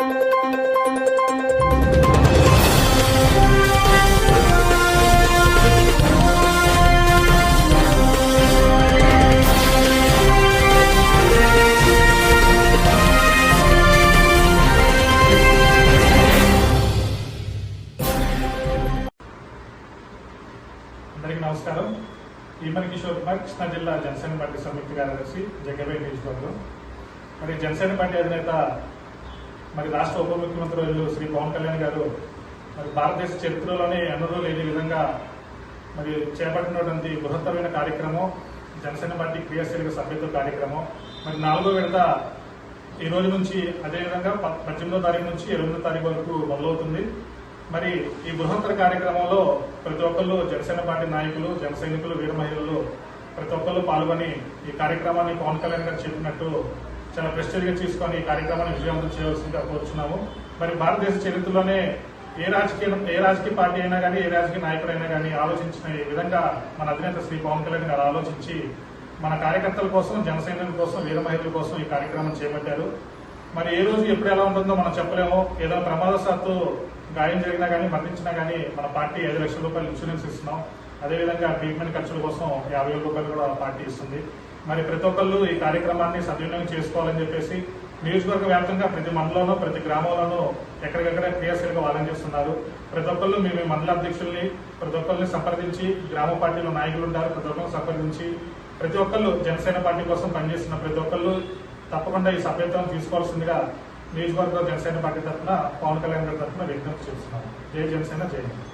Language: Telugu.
అందరికీ నమస్కారం. ఈమన్ కిషోర్ కుమార్ కృష్ణా జిల్లా జనసేన పార్టీ సంయుక్త కార్యదర్శి జగ్గబై నియోజకవర్గం. మరి జనసేన పార్టీ అధినేత మరి రాష్ట్ర ఉప ముఖ్యమంత్రి శ్రీ పవన్ కళ్యాణ్ గారు మరి భారతదేశ చరిత్రలోనే ఎన్నడూ లేని విధంగా మరి చేపట్టినటువంటి బృహత్తరమైన కార్యక్రమం జనసేన పార్టీ క్రియాశీలక సభ్యత్వ కార్యక్రమం. మరి నాలుగో విడత ఈ రోజు నుంచి అదేవిధంగా ప- పద్దెనిమిదో తారీఖు నుంచి ఇరవై తారీఖు వరకు మొదలవుతుంది. మరి ఈ బృహత్తర కార్యక్రమంలో ప్రతి ఒక్కళ్ళు జనసేన పార్టీ నాయకులు జన సైనికులు వీర మహిళలు ప్రతి ఒక్కళ్ళు పాల్గొని ఈ కార్యక్రమాన్ని పవన్ కళ్యాణ్ గారు చెప్పినట్టు చాలా ప్రెస్టేజ్గా తీసుకొని ఈ కార్యక్రమాన్ని విజయవంతం చేయవలసిందిగా కోరుచున్నాము. మరి భారతదేశ చరిత్రలోనే ఏ రాజకీయ ఏ రాజకీయ పార్టీ అయినా కానీ ఏ రాజకీయ నాయకుడైనా కానీ ఆలోచించిన ఈ విధంగా మన అధినేత శ్రీ పవన్ కళ్యాణ్ గారు ఆలోచించి మన కార్యకర్తల కోసం జన కోసం వీర మహిళల కోసం ఈ కార్యక్రమం చేపట్టారు. మరి ఏ రోజు ఎప్పుడు ఎలా ఉంటుందో మనం చెప్పలేము. ఏదైనా ప్రమాదశాత్తు గాయం జరిగినా కానీ మరణించినా కానీ మన పార్టీ ఐదు లక్షల రూపాయలు ఇన్సూరెన్స్ ఇస్తున్నాం. అదేవిధంగా ట్రీట్మెంట్ ఖర్చుల కోసం యాభై వేల రూపాయలు కూడా పార్టీ ఇస్తుంది. మరి ప్రతి ఒక్కళ్ళు ఈ కార్యక్రమాన్ని సద్వినియోగం చేసుకోవాలని చెప్పేసి నియోజకవర్గ వ్యాప్తంగా ప్రతి మండలంలో ప్రతి గ్రామంలోనూ ఎక్కడికక్కడ క్రియాశీలక వాలం చేస్తున్నారు ప్రతి ఒక్కళ్ళు మీ మీ మండల అధ్యక్షుల్ని ప్రతి ఒక్కరిని సంప్రదించి గ్రామ పార్టీలో నాయకులు ఉంటారు ప్రతి ఒక్కరిని సంప్రదించి ప్రతి ఒక్కళ్ళు జనసేన పార్టీ కోసం పనిచేస్తున్న ప్రతి ఒక్కళ్ళు తప్పకుండా ఈ సభ్యత్వం తీసుకోవాల్సిందిగా నియోజకవర్గ జనసేన పార్టీ తరఫున పవన్ కళ్యాణ్ గారి తరఫున విజ్ఞప్తి చేస్తున్నాను జై జనసేన జై హింద్.